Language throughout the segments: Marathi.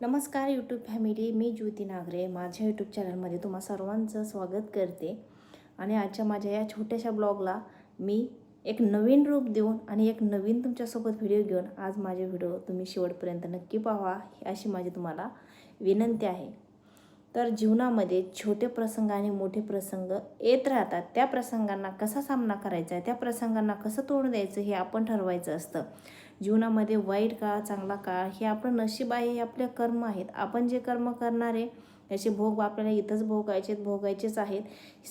नमस्कार यूट्यूब फॅमिली मी ज्योती नागरे. माझ्या यूट्यूब चॅनलमध्ये तुम्हा सर्वांचं स्वागत करते. आणि आजच्या माझ्या या छोट्याशा ब्लॉगला मी एक नवीन रूप देऊन आणि एक नवीन तुमच्यासोबत व्हिडिओ घेऊन आज माझे व्हिडिओ तुम्ही शेवटपर्यंत नक्की पाहा अशी माझी तुम्हाला विनंती आहे. तर जीवनामध्ये छोटे प्रसंग आणि मोठे प्रसंग येत राहतात. त्या प्रसंगांना कसा सामना करायचा आहे त्या प्रसंगांना कसं तोंड द्यायचं हे आपण ठरवायचं असतं. जीवनामध्ये वाईट काळ चांगला काळ हे आपलं नशीब आहे हे आपले कर्म आहेत. आपण जे कर्म करणारे याचे भोग आपल्याला इथंच भोगायचे भोगायचेच आहेत.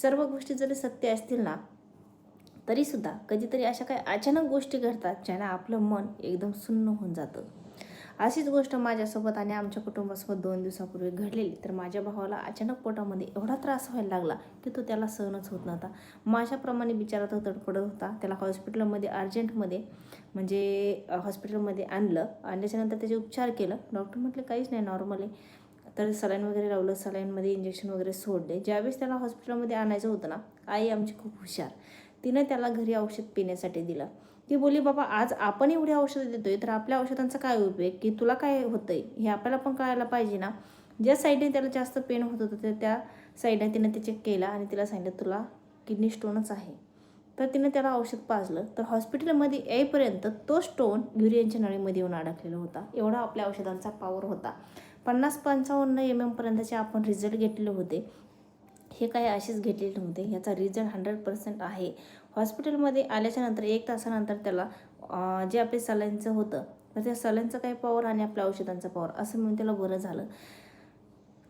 सर्व गोष्टी जरी सत्य असतील ना तरीसुद्धा कधीतरी अशा काही अचानक गोष्टी घडतात ज्यानं आपलं मन एकदम सुन्न होऊन जातं. अशीच गोष्ट माझ्यासोबत आणि आमच्या कुटुंबासोबत दोन दिवसापूर्वी घडलेली. तर माझ्या भावाला अचानक पोटामध्ये एवढा त्रास व्हायला लागला की तो त्याला सहनच होत नव्हता. माझ्याप्रमाणे बिचारा तो तडफडत होता. त्याला हॉस्पिटलमध्ये अर्जंटमध्ये म्हणजे हॉस्पिटलमध्ये आणलं आणल्याच्यानंतर त्याचे उपचार केलं. डॉक्टर म्हटले काहीच नाही नॉर्मल आहे. तर सलाईन वगैरे लावलं. सलाईनमध्ये इंजेक्शन वगैरे सोडले. ज्यावेळेस त्याला हॉस्पिटलमध्ये आणायचं होतं ना आई आमची खूप हुशार. तिनं त्याला घरी औषध पिण्यासाठी दिलं. ती बोली बाबा आज आपण एवढी औषधं देतोय तर आपल्या औषधांचा काय उपयोग? की तुला काय होतंय? हे आपल्याला पण कळायला पाहिजे ना. ज्या साईडने त्याला जास्त पेन होत होतं तर त्या साईडने तिनं ते चेक केला आणि तिला सांगितलं तुला किडनी स्टोनच आहे. तर तिनं त्याला औषध पाजलं. तर हॉस्पिटलमध्ये येईपर्यंत तो स्टोन युरियनच्या नळीमध्ये येऊन अडकलेला होता. एवढा आपल्या औषधांचा पॉवर होता. पन्नास पंचावन्न एम एमपर्यंतचे आपण रिझल्ट घेतलेले होते. हे काही असेच घेतलेले नव्हते. याचा रिझल्ट हंड्रेड पर्सेंट आहे. हॉस्पिटलमध्ये आल्याच्यानंतर एक तासानंतर त्याला जे आपले सलाईनचं होतं तर त्या सलाईनचं काही पॉवर आणि आपल्या औषधांचा पॉवर असं म्हणून त्याला बरं झालं.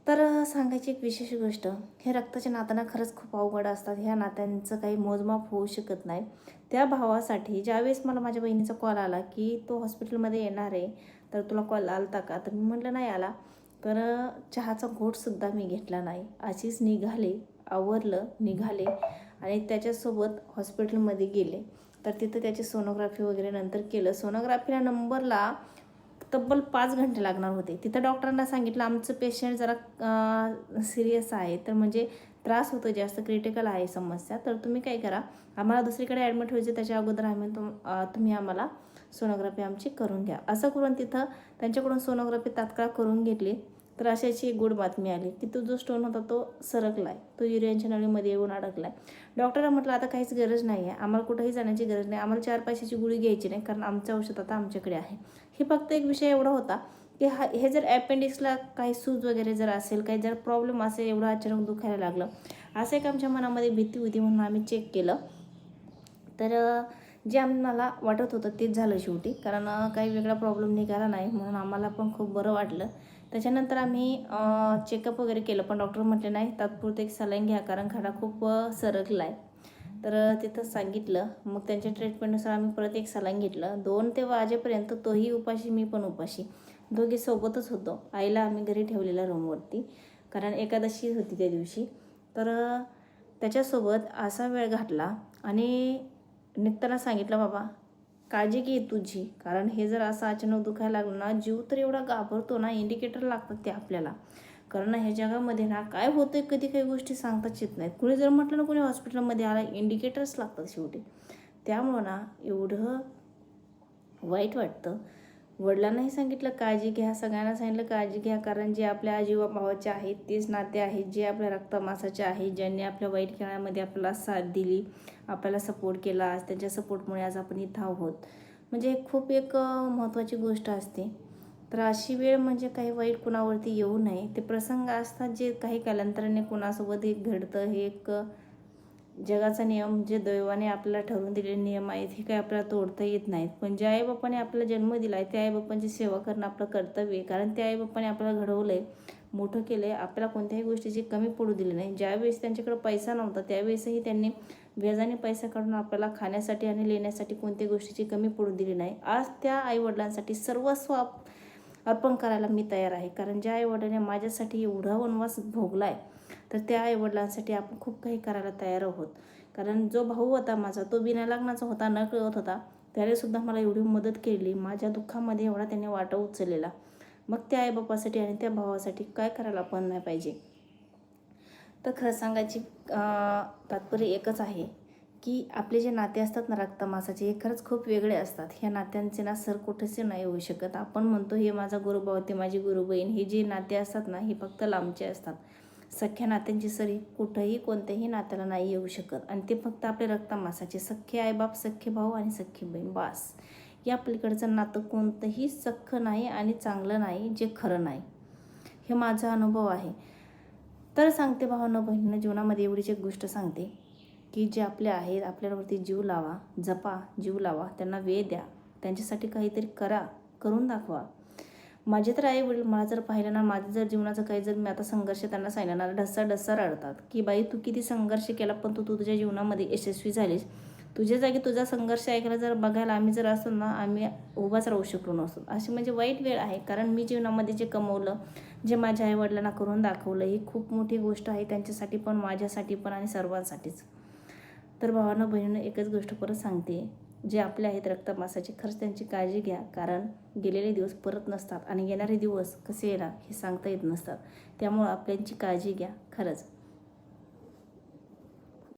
तर सांगायची एक विशेष गोष्ट हे रक्ताच्या नात्यांना खरंच खूप अवघड असतात. ह्या नात्यांचं काही मोजमाप होऊ शकत नाही. त्या भावासाठी ज्यावेळेस मला माझ्या बहिणीचा कॉल आला की तो हॉस्पिटलमध्ये येणार आहे तर तुला कॉल आलता का? तर मी म्हटलं नाही आला. तर चहाचा घोटसुद्धा मी घेतला नाही. अशीच निघाले आवरलं निघाले आणि त्याच्यासोबत हॉस्पिटलमध्ये गेले. तर तिथं त्याची सोनोग्राफी वगैरे नंतर केलं. सोनोग्राफीला नंबरला तब्बल पाच घंटे लागणार होते. तिथं डॉक्टरांना सांगितलं आमचं पेशंट जरा सिरियस आहे. तर म्हणजे त्रास होतो जास्त क्रिटिकल आहे समस्या. तर तुम्ही काय करा आम्हाला दुसरीकडे ॲडमिट व्हायचे त्याच्या अगोदर आम्ही तुम तुम्ही आम्हाला सोनोग्राफी आमची करून घ्या. असं करून तिथं त्यांच्याकडून सोनोग्राफी तात्काळ करून घेतली तर अशाची एक गोड बातमी आली की तो जो स्टोन होता तो सरकला आहे तो युरियनच्या नळीमध्ये येऊन अडकला आहे डॉक्टरला म्हटलं आता काहीच गरज नाही आहे आम्हाला कुठंही जाण्याची गरज नाही. आम्हाला चार पैशाची गोळी घ्यायची नाही कारण आमचं औषध आता आमच्याकडे आहे. हे फक्त एक विषय एवढा होता की हा हे जर ॲपेंडिक्सला काही सूज वगैरे जर असेल काही जर प्रॉब्लेम असेल एवढं अचानक दुखायला लागलं. असं एक आमच्या मनामध्ये भीती होती म्हणून आम्ही चेक केलं. तर जे आम्हाला वाटत होतं तेच झालं शेवटी. कारण काही वेगळा प्रॉब्लेम निघाला नाही. म्हणून आम्हाला पण खूप बरं वाटलं. त्याच्यानंतर आम्ही चेकअप वगैरे केलं. पण डॉक्टर म्हटले नाही तात्पुरते एक सलाईन घ्या. कारण खडा खूप सरकला आहे तर तिथं सांगितलं. मग त्यांच्या ट्रीटमेंटनुसार आम्ही परत एक सलाईन घेतलं. दोन ते वाजेपर्यंत तोही उपाशी मी पण उपाशी. दोघे सोबतच होतो. आईला आम्ही घरी ठेवलेल्या रूमवरती कारण एकादशी होती त्या दिवशी. तर त्याच्यासोबत असा वेळ घातला. आणि निघताना सांगितलं बाबा काळजी घे तुझी. कारण हे जर असं अचानक दुखायला लागलं ना जीव तर एवढा घाबरतो ना इंडिकेटर लागतात ते आपल्याला. कारण ह्या जगामध्ये ना काय होतं कधी काही गोष्टी सांगताच येत नाहीत. कुणी जर म्हटलं ना कुणी हॉस्पिटलमध्ये आला इंडिकेटर्स लागतात शेवटी. त्यामुळं ना एवढं वाईट वाटतं वडिलांनाही सांगितलं काळजी घ्या सगळ्यांना सांगितलं काळजी घ्या कारण जे आपल्या आजीवा भावाचे आहेत तेच नाते आहेत जे आपल्या रक्तमासाचे आहेत ज्यांनी आपल्या वाईट खेळामध्ये आपल्याला साथ दिली आपल्याला सपोर्ट केला आज त्यांच्या सपोर्टमुळे आज आपण इथं आहोत. म्हणजे खूप एक महत्त्वाची गोष्ट असते. तर अशी वेळ म्हणजे काही वाईट कुणावरती येऊ नये. ते प्रसंग असतात जे काही कालांतराने कुणासोबत हे घडतं हे एक जगाचा नियम जे दैवाने आपल्याला ठरवून दिलेले नियम आहेत हे काही आपल्याला तोडता येत नाहीत. पण ज्या आईबापाने आपला जन्म दिला आहे त्या आईबापांची सेवा करणं आपलं कर्तव्य आहे. कारण त्या आईबापाने आपल्याला घडवलं आहे मोठं केलं आहे आपल्याला कोणत्याही गोष्टीची कमी पडू दिली नाही. ज्यावेळेस त्यांच्याकडे पैसा नव्हता त्यावेळेसही त्यांनी व्याजाने पैसा काढून आपल्याला खाण्यासाठी आणि लेण्यासाठी कोणत्याही गोष्टीची कमी पडू दिली नाही. आज त्या आईवडिलांसाठी सर्वस्व अर्पण करायला मी तयार आहे. कारण ज्या आईवडिलांनी माझ्यासाठी एवढा वनवास भोगला आहे तर त्या आईवडिलांसाठी आपण खूप काही करायला तयार आहोत. कारण जो भाऊ होता माझा तो बिना लग्नाचा होता न कळत होता त्यानेसुद्धा मला एवढी मदत केली. माझ्या दुःखामध्ये एवढा त्याने वाटा उचललेला. मग त्या आईबापासाठी आणि त्या भावासाठी काय करायला पण नाही पाहिजे? तर खरं सांगायची अं, तात्पर्य एकच आहे की आपले जे नाते असतात ना रक्तमासाचे हे खरंच खूप वेगळे असतात. ह्या नात्यांचे ना सर कुठेच नाही होऊ शकत. आपण म्हणतो हे माझा गुरुभाव ते माझी गुरुबहीण. हे जे नाते असतात ना हे फक्त लांबचे असतात. सख्या नात्यांची सरी कुठंही कोणत्याही नात्याला नाही येऊ शकत. आणि ते फक्त आपले रक्तमासाचे सख्खे आईबाप सख्खे भाऊ आणि सख्खी बहीण. बास. या पलीकडचं नातं कोणतंही सख्खं नाही आणि चांगलं नाही जे खरं नाही. हे माझा अनुभव आहे. तर सांगते भावानं बहिणीनं जीवनामध्ये एवढीच एक गोष्ट सांगते की जे आपले आहेत आपल्यावरती जीव लावा जपा जीव लावा त्यांना वेळ द्या. त्यांच्यासाठी काहीतरी करा करून दाखवा. माझे तर आई वडील मला जर पाहिलं ना माझं जर जीवनाचं काही जर मी आता संघर्ष त्यांना सांगितलं ना ढस्सा ढस्सा रडतात की बाई तू किती संघर्ष केला पण तू तू तुझ्या जीवनामध्ये यशस्वी झालीस. तुझ्या जागी तुझा संघर्ष ऐकायला जर बघायला आम्ही जर असतो ना आम्ही उभाच राहू शकलो नसतो. अशी म्हणजे वाईट वेळ आहे कारण मी जीवनामध्ये जे कमवलं जे माझ्या आईवडिलांना करून दाखवलं ही खूप मोठी गोष्ट आहे त्यांच्यासाठी पण माझ्यासाठी पण आणि सर्वांसाठीच. तर भावानं बहिणीनं एकच गोष्ट परत सांगते. जे आपले आहेत रक्तमासाचे खरंच त्यांची काळजी घ्या. कारण गेलेले दिवस परत नसतात आणि येणारे दिवस कसे येणार हे सांगता येत नसतात. त्यामुळं आपल्यांची काळजी घ्या खरंच.